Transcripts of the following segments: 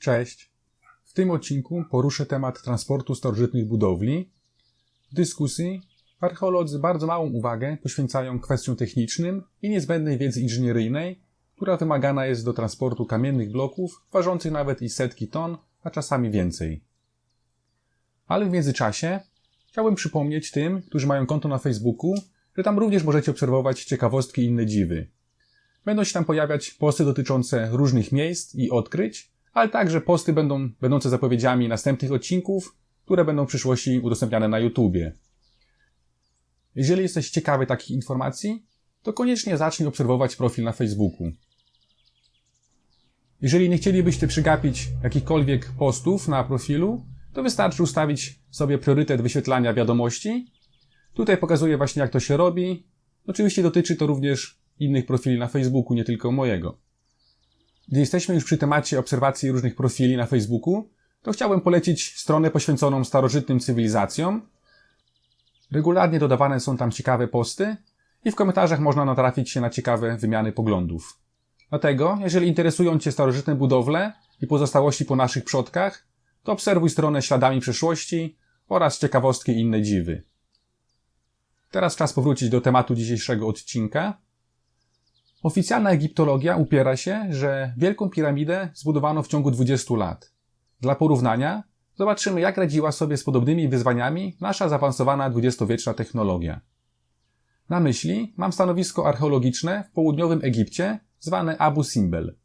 Cześć. W tym odcinku poruszę temat transportu starożytnych budowli. W dyskusji archeolodzy bardzo małą uwagę poświęcają kwestiom technicznym i niezbędnej wiedzy inżynieryjnej, która wymagana jest do transportu kamiennych bloków, ważących nawet i setki ton, a czasami więcej. Ale w międzyczasie chciałbym przypomnieć tym, którzy mają konto na Facebooku, że tam również możecie obserwować ciekawostki i inne dziwy. Będą się tam pojawiać posty dotyczące różnych miejsc i odkryć, ale także posty będą będące zapowiedziami następnych odcinków, które będą w przyszłości udostępniane na YouTubie. Jeżeli jesteś ciekawy takich informacji, to koniecznie zacznij obserwować profil na Facebooku. Jeżeli nie chcielibyście przegapić jakichkolwiek postów na profilu, to wystarczy ustawić sobie priorytet wyświetlania wiadomości. Tutaj pokazuję właśnie jak to się robi. Oczywiście dotyczy to również innych profili na Facebooku, nie tylko mojego. Gdy jesteśmy już przy temacie obserwacji różnych profili na Facebooku, to chciałbym polecić stronę poświęconą starożytnym cywilizacjom. Regularnie dodawane są tam ciekawe posty i w komentarzach można natrafić się na ciekawe wymiany poglądów. Dlatego, jeżeli interesują Cię starożytne budowle i pozostałości po naszych przodkach, to obserwuj stronę Śladami Przeszłości oraz ciekawostki i inne dziwy. Teraz czas powrócić do tematu dzisiejszego odcinka. Oficjalna egiptologia upiera się, że Wielką Piramidę zbudowano w ciągu 20 lat. Dla porównania zobaczymy, jak radziła sobie z podobnymi wyzwaniami nasza zaawansowana dwudziestowieczna technologia. Na myśli mam stanowisko archeologiczne w południowym Egipcie, zwane Abu Simbel.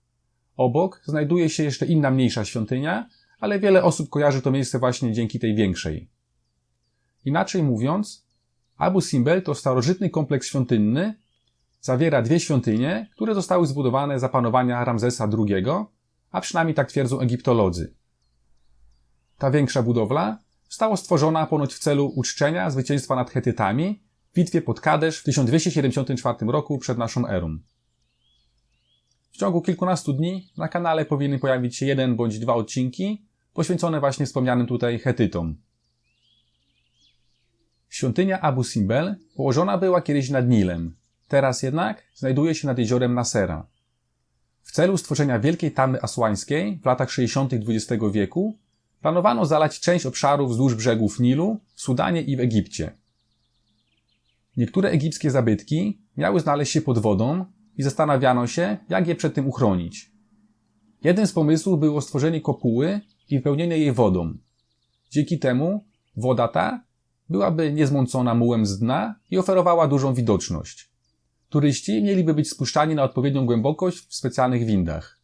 Obok znajduje się jeszcze inna mniejsza świątynia, ale wiele osób kojarzy to miejsce właśnie dzięki tej większej. Inaczej mówiąc, Abu Simbel to starożytny kompleks świątynny, zawiera dwie świątynie, które zostały zbudowane za panowania Ramzesa II, a przynajmniej tak twierdzą egiptolodzy. Ta większa budowla została stworzona ponoć w celu uczczenia zwycięstwa nad Hetytami w bitwie pod Kadesz w 1274 roku przed naszą erą. W ciągu kilkunastu dni na kanale powinny pojawić się jeden bądź dwa odcinki poświęcone właśnie wspomnianym tutaj Hetytom. Świątynia Abu Simbel położona była kiedyś nad Nilem, teraz jednak znajduje się nad jeziorem Nasera. W celu stworzenia wielkiej tamy asłańskiej w latach 60. XX wieku planowano zalać część obszarów wzdłuż brzegów Nilu w Sudanie i w Egipcie. Niektóre egipskie zabytki miały znaleźć się pod wodą i zastanawiano się, jak je przed tym uchronić. Jeden z pomysłów było stworzenie kopuły i wypełnienie jej wodą. Dzięki temu woda ta byłaby niezmącona mułem z dna i oferowała dużą widoczność. Turyści mieliby być spuszczani na odpowiednią głębokość w specjalnych windach.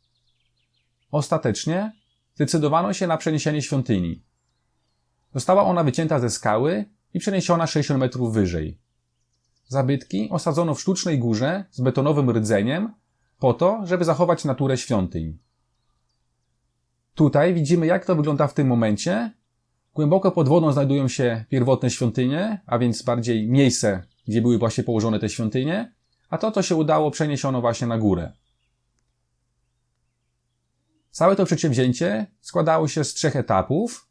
Ostatecznie zdecydowano się na przeniesienie świątyni. Została ona wycięta ze skały i przeniesiona 60 metrów wyżej. Zabytki osadzono w sztucznej górze z betonowym rdzeniem po to, żeby zachować naturę świątyń. Tutaj widzimy, jak to wygląda w tym momencie. Głęboko pod wodą znajdują się pierwotne świątynie, a więc bardziej miejsce, gdzie były właśnie położone te świątynie, a to, co się udało, przeniesiono właśnie na górę. Całe to przedsięwzięcie składało się z trzech etapów.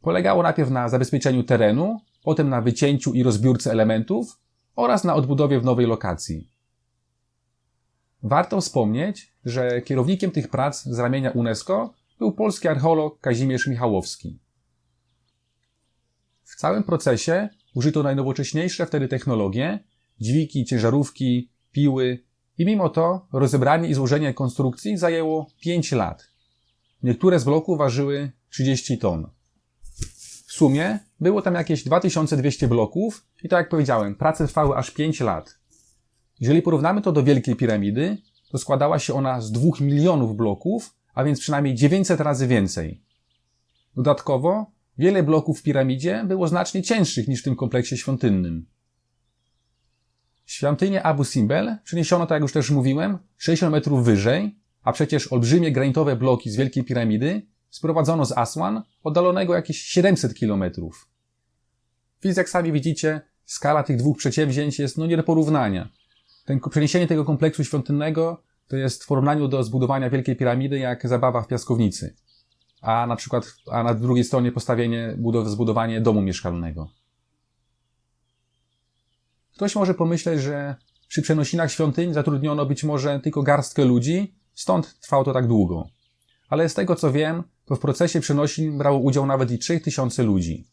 Polegało najpierw na zabezpieczeniu terenu, potem na wycięciu i rozbiórce elementów oraz na odbudowie w nowej lokacji. Warto wspomnieć, że kierownikiem tych prac z ramienia UNESCO był polski archeolog Kazimierz Michałowski. W całym procesie użyto najnowocześniejsze wtedy technologie, dźwigi, ciężarówki, piły i mimo to rozebranie i złożenie konstrukcji zajęło 5 lat. Niektóre z bloków ważyły 30 ton. W sumie było tam jakieś 2200 bloków i tak jak powiedziałem, prace trwały aż 5 lat. Jeżeli porównamy to do Wielkiej Piramidy, to składała się ona z 2 milionów bloków, a więc przynajmniej 900 razy więcej. Dodatkowo, wiele bloków w piramidzie było znacznie cięższych niż w tym kompleksie świątynnym. Świątynię Abu Simbel przeniesiono, tak jak już też mówiłem, 60 metrów wyżej, a przecież olbrzymie granitowe bloki z Wielkiej Piramidy sprowadzono z Aswan, oddalonego jakieś 700 kilometrów. Więc jak sami widzicie, skala tych dwóch przedsięwzięć jest no nie do porównania. Ten, przeniesienie tego kompleksu świątynnego to jest w porównaniu do zbudowania Wielkiej Piramidy jak zabawa w piaskownicy. A na przykład, a na drugiej stronie postawienie, zbudowanie domu mieszkalnego. Ktoś może pomyśleć, że przy przenosinach świątyń zatrudniono być może tylko garstkę ludzi, stąd trwało to tak długo. ale z tego co wiem, to w procesie przenosin brało udział nawet i 3000 ludzi.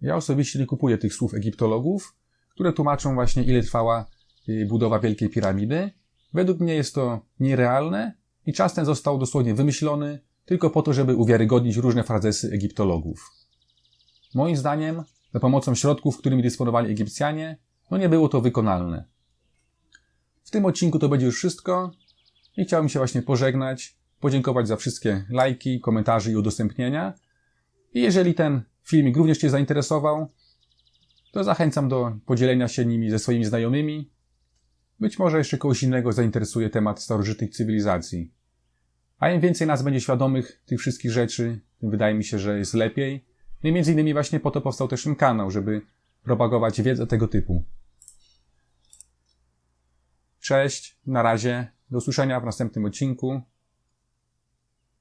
Ja osobiście nie kupuję tych słów egiptologów, które tłumaczą właśnie ile trwała y, budowa Wielkiej Piramidy. Według mnie jest to nierealne i czas ten został dosłownie wymyślony tylko po to, żeby uwiarygodnić różne frazesy egiptologów. Moim zdaniem, za pomocą środków, którymi dysponowali Egipcjanie, no nie było to wykonalne. W tym odcinku to będzie już wszystko i chciałbym się właśnie pożegnać, podziękować za wszystkie lajki, komentarze i udostępnienia. I jeżeli ten filmik również Cię zainteresował, to zachęcam do podzielenia się nimi ze swoimi znajomymi. Być może jeszcze kogoś innego zainteresuje temat starożytnych cywilizacji. A im więcej nas będzie świadomych tych wszystkich rzeczy, tym wydaje mi się, że jest lepiej. No i między innymi właśnie po to powstał też ten kanał, żeby propagować wiedzę tego typu. Cześć, na razie, do usłyszenia w następnym odcinku.